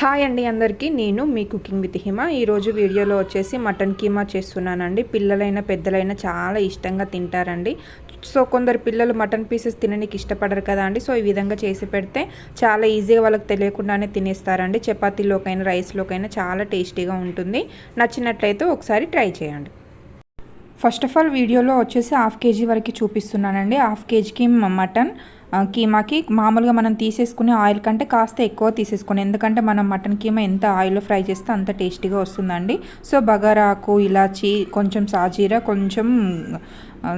Hi అండి అందరికీ. నేను మీ కుకింగ్ విత్ హిమ. ఈరోజు వీడియోలో వచ్చేసి మటన్ కీమా చేస్తున్నానండి. పిల్లలైనా పెద్దలైనా చాలా ఇష్టంగా తింటారండి. సో కొందరు పిల్లలు మటన్ పీసెస్ తినడానికి ఇష్టపడరు కదా అండి. సో ఈ విధంగా చేసి పెడితే చాలా ఈజీగా వాళ్ళకి తెలియకుండానే తినేస్తారండి. చపాతీలోకైనా రైస్లోకైనా చాలా టేస్టీగా ఉంటుంది. నచ్చినట్లయితే ఒకసారి ట్రై చేయండి. ఫస్ట్ ఆఫ్ ఆల్ వీడియోలో వచ్చేసి హాఫ్ కేజీ వరకు చూపిస్తున్నానండి. హాఫ్ కేజీకి మటన్ కీమాకి మామూలుగా మనం తీసేసుకునే ఆయిల్ కంటే కాస్త ఎక్కువ తీసేసుకోండి. ఎందుకంటే మనం మటన్ కీమా ఎంత ఆయిల్లో ఫ్రై చేస్తే అంత టేస్టీగా వస్తుందండి. సో బగారాకు ఇలాచి కొంచెం సాజీరా కొంచెం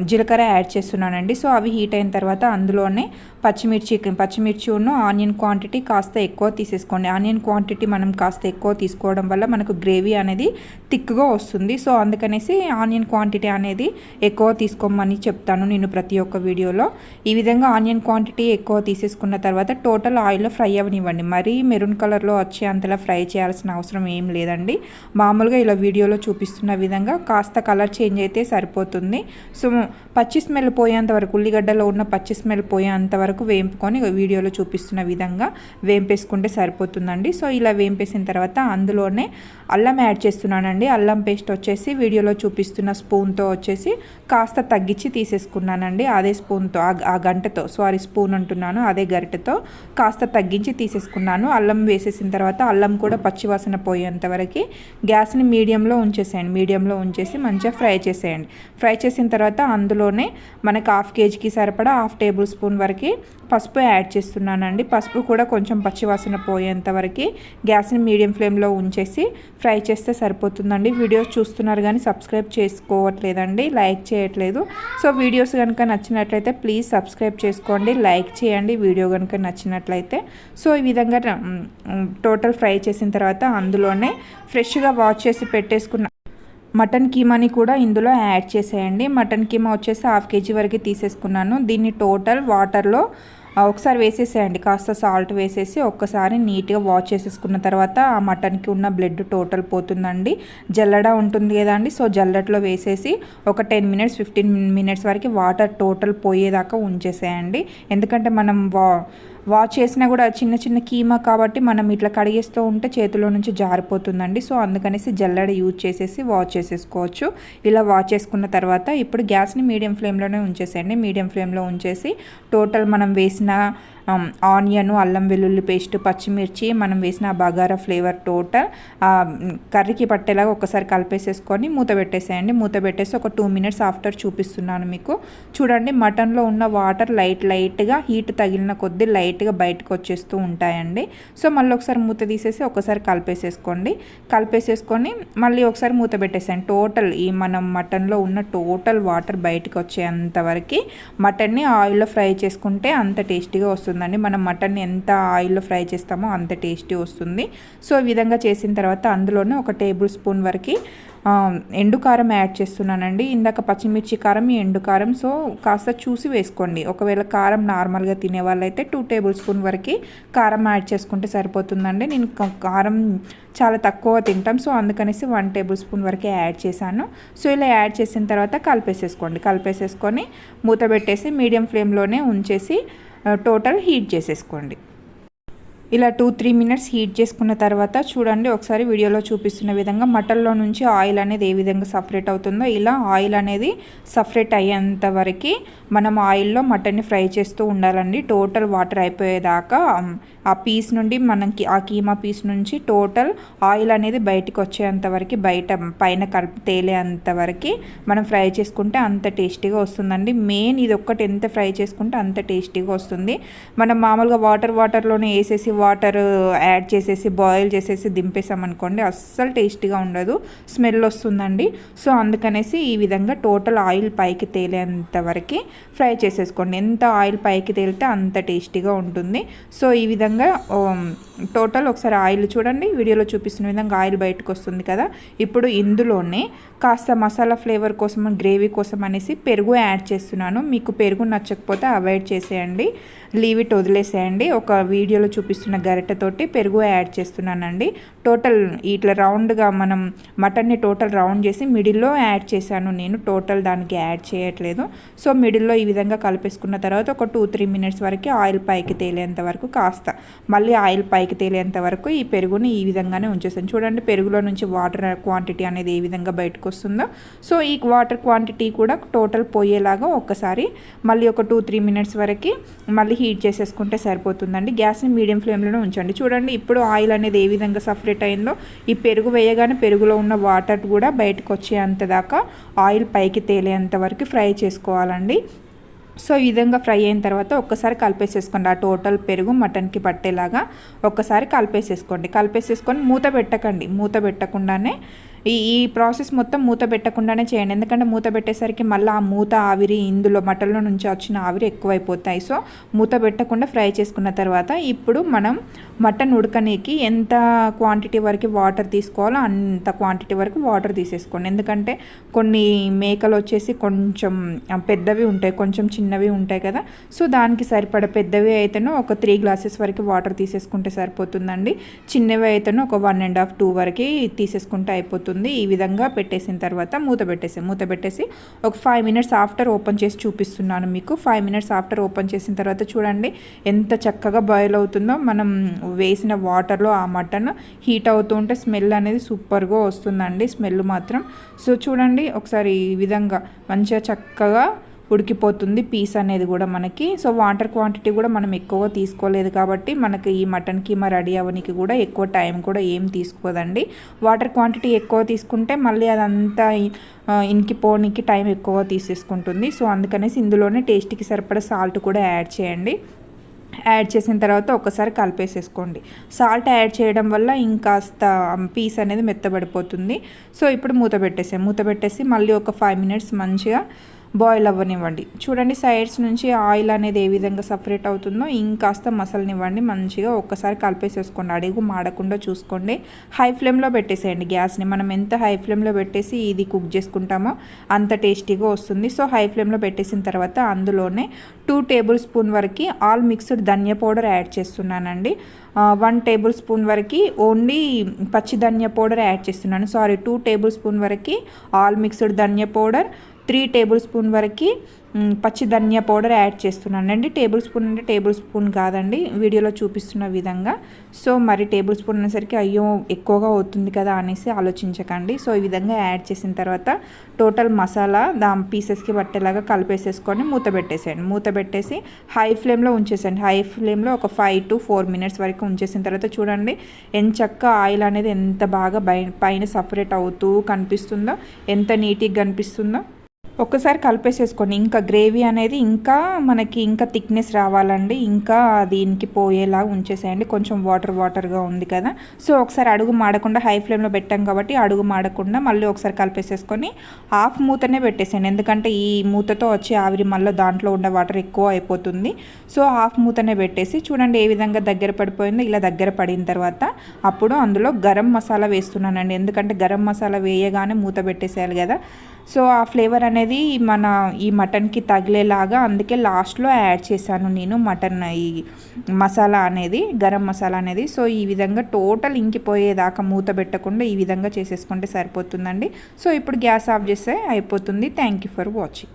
జీలకర్ర యాడ్ చేస్తున్నానండి. సో అవి హీట్ అయిన తర్వాత అందులోనే పచ్చిమిర్చి పచ్చిమిర్చి ఉన్న ఆనియన్ క్వాంటిటీ కాస్త ఎక్కువ తీసేసుకోండి. ఆనియన్ క్వాంటిటీ మనం కాస్త ఎక్కువ తీసుకోవడం వల్ల మనకు గ్రేవీ అనేది థిక్గా వస్తుంది. సో అందుకనేసి ఆనియన్ క్వాంటిటీ అనేది ఎక్కువ తీసుకోమని చెప్తాను నేను ప్రతి ఒక్క వీడియోలో. ఈ విధంగా ఆనియన్ క్వాంటిటీ క్వాంటిటీ ఎక్కువ తీసేసుకున్న తర్వాత టోటల్ ఆయిల్లో ఫ్రై అవ్వనివ్వండి మరీ మెరూన్ కలర్లో వచ్చే అంతలా ఫ్రై చేయాల్సిన అవసరం ఏం లేదండి. మామూలుగా ఇలా వీడియోలో చూపిస్తున్న విధంగా కాస్త కలర్ చేంజ్ అయితే సరిపోతుంది. సో పచ్చి స్మెల్ పోయేంత వరకు ఉల్లిగడ్డలో ఉన్న పచ్చి స్మెల్ పోయేంత వరకు వేంపుకొని వీడియోలో చూపిస్తున్న విధంగా వేంపేసుకుంటే సరిపోతుందండి. సో ఇలా వేంపేసిన తర్వాత అందులోనే అల్లం యాడ్ చేస్తున్నానండి. అల్లం పేస్ట్ వచ్చేసి వీడియోలో చూపిస్తున్న స్పూన్తో వచ్చేసి కాస్త తగ్గించి తీసేసుకున్నానండి. అదే స్పూన్తో ఆ- ఆ గంటతో సారీ స్పూన్ అంటున్నాను అదే గరిటెతో కాస్త తగ్గించి తీసేసుకున్నాను. అల్లం వేసేసిన తర్వాత అల్లం కూడా పచ్చివాసన పోయేంత వరకు గ్యాస్ని మీడియంలో ఉంచేసేయండి. మీడియంలో ఉంచేసి మంచిగా ఫ్రై చేసేయండి. ఫ్రై చేసిన తర్వాత అందులోనే మనకి హాఫ్ కేజీకి సరిపడా హాఫ్ టేబుల్ స్పూన్ వరకు పసుపు యాడ్ చేస్తున్నానండి. పసుపు కూడా కొంచెం పచ్చివాసన పోయేంత వరకు గ్యాస్ని మీడియం ఫ్లేమ్లో ఉంచేసి ఫ్రై చేస్తే సరిపోతుందండి. వీడియోస్ చూస్తున్నారు కానీ సబ్స్క్రైబ్ చేసుకోవట్లేదండి లైక్ చేయట్లేదు. సో వీడియోస్ కనుక నచ్చినట్లయితే ప్లీజ్ సబ్స్క్రైబ్ చేసుకోండి. లైక్ చేయండి వీడియో కనుక నచ్చినట్లయితే. సో ఈ విధంగా టోటల్ ఫ్రై చేసిన తర్వాత అందులోనే ఫ్రెష్గా వాష్ చేసి పెట్టేసుకున్న మటన్ కీమాని కూడా ఇందులో యాడ్ చేసేయండి. మటన్ కీమా వచ్చేసి హాఫ్ కేజీ వరకు తీసేసుకున్నాను. దీన్ని టోటల్ వాటర్లో ఒకసారి వేసేసేయండి. కాస్త సాల్ట్ వేసేసి ఒక్కసారి నీట్గా వాష్ చేసేసుకున్న తర్వాత ఆ మటన్కి ఉన్న బ్లడ్ టోటల్ పోతుందండి. జల్లడ ఉంటుంది కదా అండి. సో జల్లట్లో వేసేసి ఒక టెన్ మినిట్స్ ఫిఫ్టీన్ మినిట్స్ వరకు వాటర్ టోటల్ పోయేదాకా ఉంచేసేయండి. ఎందుకంటే మనం వా వాష్ చేసినా కూడా చిన్న చిన్న కీమా కాబట్టి మనం ఇట్లా కడిగేస్తూ ఉంటే చేతిలో నుంచి జారిపోతుందండి. సో అందుకనేసి జల్లెడ యూజ్ చేసేసి వాష్ చేసేసుకోవచ్చు. ఇలా వాష్ చేసుకున్న తర్వాత ఇప్పుడు గ్యాస్ని మీడియం ఫ్లేమ్లోనే ఉంచేసేయండి. మీడియం ఫ్లేమ్లో ఉంచేసి టోటల్ మనం వేసిన Um, ఆనియన్ అల్లం వెల్లుల్లి పేస్ట్ పచ్చిమిర్చి మనం వేసిన ఆ బగారా ఫ్లేవర్ టోటల్ కర్రీకి పట్టేలాగా ఒకసారి కలిపేసేసుకొని మూత పెట్టేసేయండి. మూత పెట్టేసి ఒక టూ మినిట్స్ ఆఫ్టర్ చూపిస్తున్నాను మీకు. చూడండి మటన్లో ఉన్న వాటర్ లైట్ లైట్గా హీట్ తగిలిన కొద్దీ లైట్గా బయటకు వచ్చేస్తూ ఉంటాయండి. సో మళ్ళీ ఒకసారి మూత తీసేసి ఒకసారి కలిపేసేసుకోండి. కలిపేసేసుకొని మళ్ళీ ఒకసారి మూత పెట్టేసేయండి. టోటల్ ఈ మనం మటన్లో ఉన్న టోటల్ వాటర్ బయటకు వచ్చేంత వరకు మటన్ని ఆయిల్లో ఫ్రై చేసుకుంటే అంత టేస్టీగా వస్తుంది. వస్తుందండి మనం మటన్ ఎంత ఆయిల్లో ఫ్రై చేస్తామో అంత టేస్టీ వస్తుంది. సో ఈ విధంగా చేసిన తర్వాత అందులోనే ఒక టేబుల్ స్పూన్ వరకు ఎండు కారం యాడ్ చేస్తున్నానండి. ఇందాక పచ్చిమిర్చి కారం ఈ ఎండు కారం. సో కాస్త చూసి వేసుకోండి. ఒకవేళ కారం నార్మల్గా తినే వాళ్ళైతే టూ టేబుల్ స్పూన్ వరకు కారం యాడ్ చేసుకుంటే సరిపోతుందండి. నేను కారం చాలా తక్కువ తింటాం. సో అందుకనేసి వన్ టేబుల్ స్పూన్ వరకే యాడ్ చేశాను. సో ఇలా యాడ్ చేసిన తర్వాత కలిపేసేసుకోండి. కలిపేసేసుకొని మూత పెట్టేసి మీడియం ఫ్లేమ్లోనే ఉంచేసి టోటల్ హీట్ చేసేసుకోండి. ఇలా టూ త్రీ మినిట్స్ హీట్ చేసుకున్న తర్వాత చూడండి ఒకసారి వీడియోలో చూపిస్తున్న విధంగా మటన్లో నుంచి ఆయిల్ అనేది ఏ విధంగా సపరేట్ అవుతుందో. ఇలా ఆయిల్ అనేది సపరేట్ అయ్యేంత వరకు మనం ఆయిల్లో మటన్ని ఫ్రై చేస్తూ ఉండాలండి. టోటల్ వాటర్ అయిపోయేదాకా ఆ పీస్ నుండి మనకి ఆ కీమా పీస్ నుంచి టోటల్ ఆయిల్ అనేది బయటకు వచ్చేంత వరకు బయట పైన కలిపి తేలేంత వరకు మనం ఫ్రై చేసుకుంటే అంత టేస్టీగా వస్తుందండి. మెయిన్ ఇది ఒక్కటి ఎంత ఫ్రై చేసుకుంటే అంత టేస్టీగా వస్తుంది. మనం మామూలుగా వాటర్ వాటర్లోనే వేసేసి వాటర్ యాడ్ చేసేసి బాయిల్ చేసేసి దింపేసామనుకోండి అస్సలు టేస్టీగా ఉండదు స్మెల్ వస్తుందండి. సో అందుకనేసి ఈ విధంగా టోటల్ ఆయిల్ పైకి తేలేంత వరకు ఫ్రై చేసేసుకోండి. ఎంత ఆయిల్ పైకి తేలితే అంత టేస్టీగా ఉంటుంది. సో ఈ విధంగా టోటల్ ఒకసారి ఆయిల్ చూడండి. వీడియోలో చూపిస్తున్న విధంగా ఆయిల్ బయటకు వస్తుంది కదా. ఇప్పుడు ఇందులోనే కాస్త మసాలా ఫ్లేవర్ కోసం గ్రేవీ కోసం అనేసి పెరుగు యాడ్ చేస్తున్నాను. మీకు పెరుగు నచ్చకపోతే అవాయిడ్ చేసేయండి. లీవ్ ఇట్ వదిలేసేయండి. ఒక వీడియోలో చూపిస్తున్న గరిటెతోటి పెరుగు యాడ్ చేస్తున్నానండి. టోటల్ ఇట్లా రౌండ్గా మనం మటన్ని టోటల్ రౌండ్ చేసి మిడిల్లో యాడ్ చేశాను. నేను టోటల్ దానికి యాడ్ చేయట్లేదు. సో మిడిల్లో ఈ విధంగా కలిపేసుకున్న తర్వాత ఒక టూ త్రీ మినిట్స్ వరకు ఆయిల్ పైకి తేలేంత వరకు కాస్త. మళ్ళీ ఆయిల్ పైకి తేలేంత వరకు ఈ పెరుగుని ఈ విధంగానే ఉంచేసాను. చూడండి పెరుగులో నుంచి వాటర్ క్వాంటిటీ అనేది ఏ విధంగా బయటకు వస్తుందో సో ఈ వాటర్ క్వాంటిటీ కూడా టోటల్ పోయేలాగా ఒక్కసారి మళ్ళీ ఒక టూ త్రీ మినిట్స్ వరకు మళ్ళీ హీట్ చేసేసుకుంటే సరిపోతుందండి. గ్యాస్ని మీడియం ఫ్లేమ్లోనే ఉంచండి. చూడండి ఇప్పుడు ఆయిల్ అనేది ఏ విధంగా సపరేట్ అయిందో ఈ పెరుగు వేయగానే పెరుగులో ఉన్న వాటర్ కూడా బయటకు వచ్చేంత దాకా ఆయిల్ పైకి తేలేంత వరకు ఫ్రై చేసుకోవాలండి. సో ఈ విధంగా ఫ్రై అయిన తర్వాత ఒక్కసారి కలిపేసేసుకోండి. ఆ టోటల్ పెరుగు మటన్కి పట్టేలాగా ఒక్కసారి కలిపేసేసుకోండి. కలిపేసేసుకొని మూత పెట్టకండి. మూత పెట్టకుండానే ఈ ఈ ప్రాసెస్ మొత్తం మూత పెట్టకుండానే చేయండి. ఎందుకంటే మూత పెట్టేసరికి మళ్ళీ ఆ మూత ఆవిరి ఇందులో మటన్లో నుంచి వచ్చిన ఆవిరి ఎక్కువైపోతాయి. సో మూత పెట్టకుండా ఫ్రై చేసుకున్న తర్వాత ఇప్పుడు మనం మటన్ ఉడకనీకి ఎంత క్వాంటిటీ వరకు వాటర్ తీసుకోవాలో అంత క్వాంటిటీ వరకు వాటర్ తీసేసుకోండి. ఎందుకంటే కొన్ని మేకలు వచ్చేసి కొంచెం పెద్దవి ఉంటాయి. కొంచెం చిన్నవి ఉంటాయి కదా. సో దానికి సరిపడ పెద్దవి అయితేనో ఒక త్రీ గ్లాసెస్ వరకు వాటర్ తీసేసుకుంటే సరిపోతుందండి. చిన్నవి అయితేనో ఒక వన్ అండ్ హాఫ్ టూ వరకు తీసేసుకుంటే అయిపోతుంది. అవుతుంది ఈ విధంగా పెట్టేసిన తర్వాత మూత పెట్టేసి మూత పెట్టేసి ఒక ఫైవ్ మినిట్స్ ఆఫ్టర్ ఓపెన్ చేసి చూపిస్తున్నాను మీకు. ఫైవ్ మినిట్స్ ఆఫ్టర్ ఓపెన్ చేసిన తర్వాత చూడండి ఎంత చక్కగా బాయిల్ అవుతుందో. మనం వేసిన వాటర్లో ఆ మటన్ హీట్ అవుతూ ఉంటే స్మెల్ అనేది సూపర్గా వస్తుందండి. స్మెల్ మాత్రం. సో చూడండి ఒకసారి ఈ విధంగా మంచిగా చక్కగా ఉడికిపోతుంది పీస్ అనేది కూడా మనకి. సో వాటర్ క్వాంటిటీ కూడా మనం ఎక్కువగా తీసుకోలేదు కాబట్టి మనకి ఈ మటన్ కీమా రెడీ అవ్వడానికి కూడా ఎక్కువ టైం కూడా ఏం తీసుకోదండి. వాటర్ క్వాంటిటీ ఎక్కువ తీసుకుంటే మళ్ళీ అదంతా ఇనికిపోనికి టైం ఎక్కువ తీసేసుకుంటుంది. సో అందుకనేసి ఇందులోనే టేస్ట్కి సరిపడా సాల్ట్ కూడా యాడ్ చేయండి. యాడ్ చేసిన తర్వాత ఒకసారి కలిపేసేసుకోండి. సాల్ట్ యాడ్ చేయడం వల్ల ఇంకాస్త పీస్ అనేది మెత్తబడిపోతుంది. సో ఇప్పుడు మూత పెట్టేసాం మూత పెట్టేసి మళ్ళీ ఒక ఫైవ్ మినిట్స్ మంచిగా బాయిల్ అవ్వనివ్వండి. చూడండి సైడ్స్ నుంచి ఆయిల్ అనేది ఏ విధంగా సపరేట్ అవుతుందో ఇంకాస్త మసలనివ్వండి మంచిగా ఒక్కసారి కలిపేసేసుకోండి. అడుగు మాడకుండా చూసుకోండి. హై ఫ్లేమ్లో పెట్టేసేయండి గ్యాస్ని. మనం ఎంత హై ఫ్లేమ్లో పెట్టేసి ఇది కుక్ చేసుకుంటామో అంత టేస్టీగా వస్తుంది. సో హై ఫ్లేమ్లో పెట్టేసిన తర్వాత అందులోనే టూ టేబుల్ స్పూన్ వరకు all mixed dhania powder add చేస్తున్నానండి. వన్ టేబుల్ స్పూన్ వరకు ఓన్లీ పచ్చి ధనియా పౌడర్ యాడ్ చేస్తున్నాను. సారీ టూ టేబుల్ స్పూన్ వరకు all mixed dhania powder three tablespoon వరకు పచ్చి ధనియా పౌడర్ యాడ్ చేస్తున్నానండి. టేబుల్ స్పూన్ అంటే టేబుల్ స్పూన్ కాదండి వీడియోలో చూపిస్తున్న విధంగా. సో మరి టేబుల్ స్పూన్ అనేసరికి అయ్యో ఎక్కువగా అవుతుంది కదా అనేసి ఆలోచించకండి. సో ఈ విధంగా యాడ్ చేసిన తర్వాత టోటల్ మసాలా దా పీసెస్కి పట్టేలాగా కలిపేసేసుకొని మూత పెట్టేసేయండి. మూత పెట్టేసి హై ఫ్లేమ్లో ఉంచేసండి హై ఫ్లేమ్లో ఒక ఫైవ్ టు ఫోర్ మినిట్స్ వరకు ఉంచేసిన తర్వాత చూడండి ఎంత చక్క ఆయిల్ అనేది ఎంత బాగా పైన సపరేట్ అవుతూ కనిపిస్తుందో ఎంత నీట్గా కనిపిస్తుందో. ఒక్కసారి కలిపేసేసుకోండి. ఇంకా గ్రేవీ అనేది ఇంకా మనకి ఇంకా థిక్నెస్ రావాలండి. ఇంకా దీనికి పోయేలా ఉంచేసేయండి. కొంచెం వాటర్ వాటర్గా ఉంది కదా. సో ఒకసారి అడుగు మాడకుండా హై ఫ్లేమ్లో పెట్టాం కాబట్టి అడుగు మాడకుండా మళ్ళీ ఒకసారి కలిపేసేసుకొని హాఫ్ మూతనే పెట్టేసేయండి. ఎందుకంటే ఈ మూతతో వచ్చి ఆవిరి మళ్ళీ దాంట్లో ఉన్న వాటర్ ఎక్కువ అయిపోతుంది. సో హాఫ్ మూతనే పెట్టేసి చూడండి ఏ విధంగా దగ్గర పడిపోయిందో ఇలా దగ్గర పడిన తర్వాత అప్పుడు అందులో గరం మసాలా వేస్తున్నానండి. ఎందుకంటే గరం మసాలా వేయగానే మూత పెట్టేసేయాలి కదా. సో ఆ ఫ్లేవర్ అనేది మన ఈ మటన్కి తగిలేలాగా అందుకే లాస్ట్లో యాడ్ చేశాను నేను మటన్ ఈ మసాలా అనేది గరం మసాలా అనేది. సో ఈ విధంగా టోటల్ ఇంకిపోయేదాకా మూత పెట్టకుండా ఈ విధంగా చేసేసుకుంటే సరిపోతుందండి. సో ఇప్పుడు గ్యాస్ ఆఫ్ చేస్తే అయిపోతుంది. Thank you for watching.